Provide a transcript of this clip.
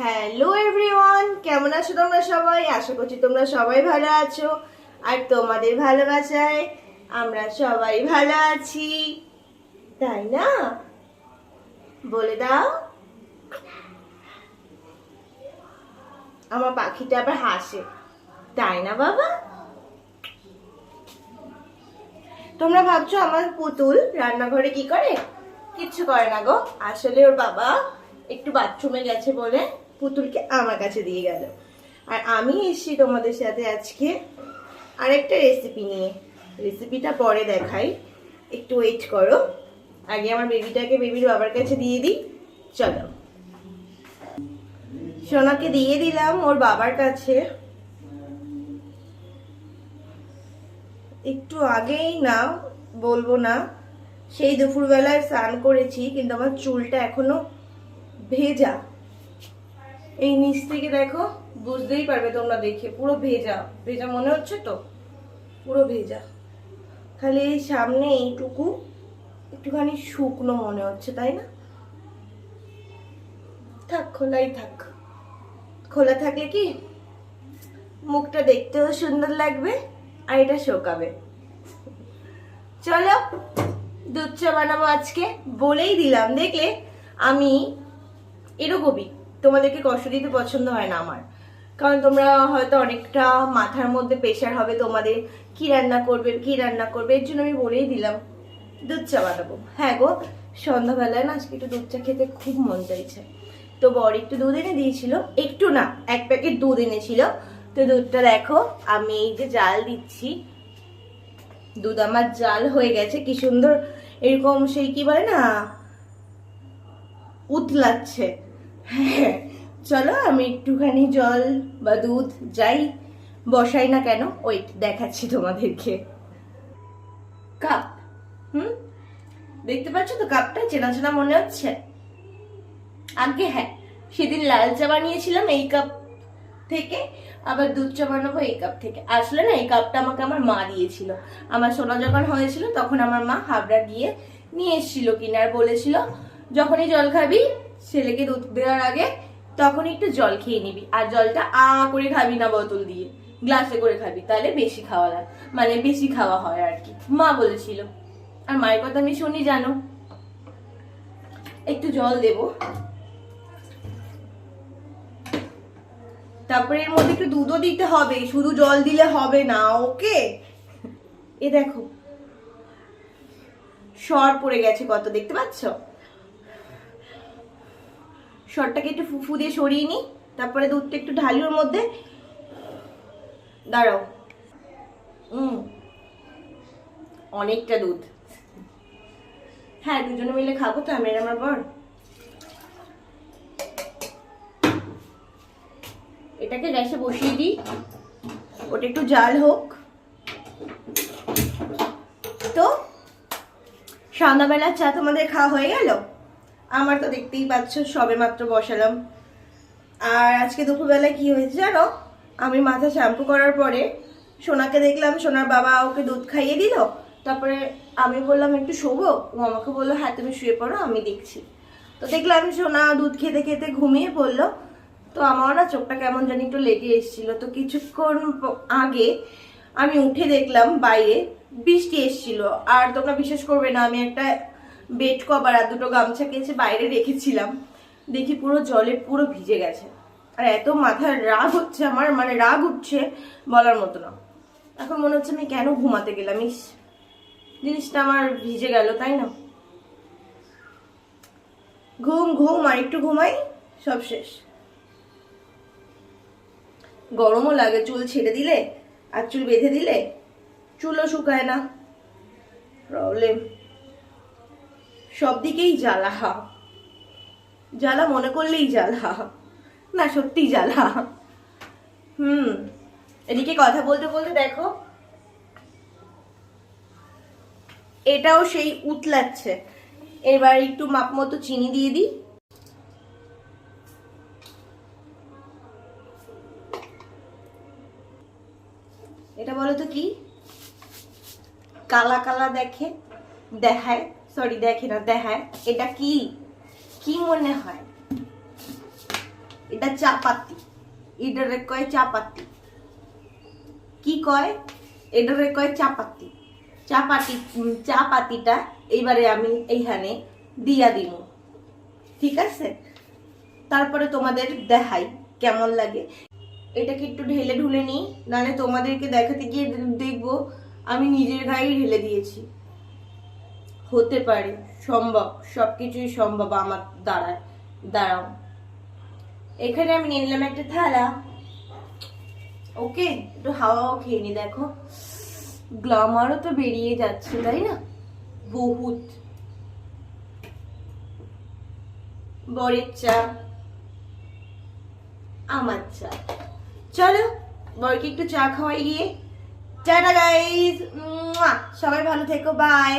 Hello everyone কেমন আছো তোমরা সবাই? আশা করছি তোমরা সবাই ভালো আছো। আর তোমাদের ভালোবাসায় আমরা সবাই ভালো আছি। তাই না? বলে দাও। আমার পাখিটা আবার হাসে। তাই না, বাবা? তোমরা ভাবছ আমার পুতুল রান্নাঘরে কি করে? কিচ্ছু করে না গো। আসলে ওর বাবা একটু বাথরুমে গেছে বলে পুতুলকে আমার কাছে দিয়ে গেল। আর আমি এসেছি তোমাদের সাথে আজকে আরেকটা রেসিপি নিয়ে। রেসিপিটা পরে দেখাই। একটু ওয়েট করো। আগে আমার বেবিটাকে বেবির বাবার কাছে দিয়ে দিই। চলো। সোনাকে দিয়ে দিলাম ওর বাবার কাছে। একটু আগেই না, বলব না, সেই দুপুরবেলায় স্নান করেছি, কিন্তু আমার চুলটা এখনও ভেজা। এই নিচ থেকে দেখো, বুঝতেই পারবে তোমরা দেখে। পুরো ভেজা। ভেজা মনে হচ্ছে তো? পুরো ভেজা। খালি এই সামনে এইটুকু, একটুখানি শুকনো মনে হচ্ছে, তাই না? থাক, খোলাই থাক। খোলা থাকলে কি? মুখটা দেখতেও সুন্দর লাগবে, আর এটা শোকাবে। চলো, দুধ চা বানাবো আজকে। বলেই দিলাম, দেখলে আমি এরকমই। তোমাদেরকে কষ্ট দিতে পছন্দ হয় না আমার। কারণ তোমরা হয়তো অনেকটা মাথার মধ্যে প্রেশার হবে তোমাদের, কি রান্না করবে, কি রান্না করবে, এর জন্য আমি বলেই দিলাম, দুধ চা বানাবো। হ্যাঁ গো, সন্ধ্যাবেলায় না আজকে একটু দুধ চা খেতে খুব মন চাইছে। তো বর একটু দুধ এনে দিয়েছিল, একটু না, এক প্যাকেট দুধ এনেছিল। তো দুধটা দেখো, আমি এই যে জাল দিচ্ছি, দুধ আমার জাল হয়ে গেছে, কি সুন্দর এরকম সেই কি বলে না, উতলাচ্ছে। হ্যাঁ চলো আমি একটুখানি জল বা দুধ যাই, বসাই না কেন? ওই দেখাচ্ছি তোমাদেরকে। কাপ, হুম? দেখতে পাচ্ছ তো কাপটা? চেনা চেনা মনে হচ্ছে? আগে হ্যাঁ সেদিন লাল চা বানিয়েছিলাম এই কাপ থেকে, আবার দুধ চা বানাবো এই কাপ থেকে। আসলে না, এই কাপটা আমাকে আমার মা দিয়েছিল। আমার সোনা যখন হয়েছিল, তখন আমার মা হাবড়া গিয়ে নিয়ে এসেছিল কিনার বলেছিল যখনই জল খাবি, ছেলেকে দুধ দেওয়ার আগে তখন একটু জল খেয়ে নিবি। আর জলটা আ করে খাবি না বোতল দিয়ে। গ্লাসে করে খাবি, তাহলে বেশি খাওয়া লাগে মানে বেশি খাওয়া হয় আর কি। মা বলেছিল। আর মায়ের কথা আমি শুনি, জানো? একটু জল দেবো। তারপরে এর মধ্যে একটু দুধও দিতে হবে, শুধু জল দিলে হবে না, ওকে? এ দেখো, সর পড়ে গেছে কত, দেখতে পাচ্ছ? সরটাকে একটু ফুফু দিয়ে সরিয়ে নিই, তারপরে দুধটা একটু ঢালি ওর মধ্যে। দাঁড়াও। হুম অনেকটা দুধ। হ্যাঁ দুজনে মিলে খাব তো, আমি আমার বর। এটাকে গ্যাসে বসিয়ে দিই। ওটা একটু জাল হোক। তো, সন্ধ্যাবেলার চা তোমাদের খাওয়া হয়ে গেল? আমার তো দেখতেই পাচ্ছ, সবে মাত্র বসালাম। আর আজকে দুপুরবেলায় কি হয়েছে জানো? আমি মাথা শ্যাম্পু করার পরে সোনাকে দেখলাম, সোনার বাবা ওকে দুধ খাইয়ে দিল। তারপরে আমি বললাম, একটু শোবো? ও আমাকে বলল হ্যাঁ তুমি শুয়ে পড়ো, আমি দেখছি। তো দেখলাম সোনা দুধ খেতে খেতে ঘুমিয়ে পড়ল। তো আমার না চোখটা কেমন জানি একটু লেগে এসেছিল। তো কিছুক্ষণ আগে আমি উঠে দেখলাম বাইরে বৃষ্টি এসেছিল। আর তোমরা বিশ্বাস করবে না, আমি একটা বেড কভার আর দুটো গামছা কেছে বাইরে রেখেছিলাম। দেখি পুরো জলে পুরো ভিজে গেছে। আর এত মাথার রাগ হচ্ছে আমার মানে রাগ উঠছে বলার মতো না। এখন মনে হচ্ছে আমি কেন ঘুমাতে গেলাম, ইস। জিনিসটা আমার ভিজে গেল, তাই না? ঘুম ঘুম, আর একটু ঘুমাই, সব শেষ। গরমও লাগে, চুল ছেড়ে দিলে, আর চুল বেঁধে দিলে, চুলও শুকায় না। প্রবলেম সব দিকেই জ্বালা জ্বালা মনে করলেই জ্বালা না, সত্যিই জ্বালা হুম, এদিকে কথা বলতে বলতে দেখো, এটাও সেই উতলাচ্ছে। এবার একটু মাপ মতো চিনি দিয়ে দিই। এটা বলো তো কি? কালা কালা দেখে, দেখায়। সরি দেখে না দেখায়। এটা কি? কি মনে হয়? এটা চাপাতি। কয় চাপাতি। কি কয়? এটারে কয় চাপাতি। চাপাতি উম, চা পাতিটা এইবারে আমি এইখানে দিয়া দিব ঠিক আছে? তারপরে তোমাদের দেখাই কেমন লাগে। এটাকে একটু ঢেলে ঢুলে নিই নাহলে তোমাদেরকে দেখাতে গিয়ে দেখব আমি নিজের গায়েই ঢেলে দিয়েছি। হতে পারে। সম্ভব সব কিছুই সম্ভব আমার দ্বারায়। দাঁড়াও। এখানে আমি নিয়ে নিলাম একটা থালা। ওকে, একটু হাওয়াও খেয়ে নি, দেখো। গ্লামারও তো বেরিয়ে যাচ্ছে, তাই না? বহুত। বরের চা। আমার চা। চলো, বরকে একটু চা খাওয়াই গিয়ে। টাটা গাইস সবাই ভালো থেকো বাই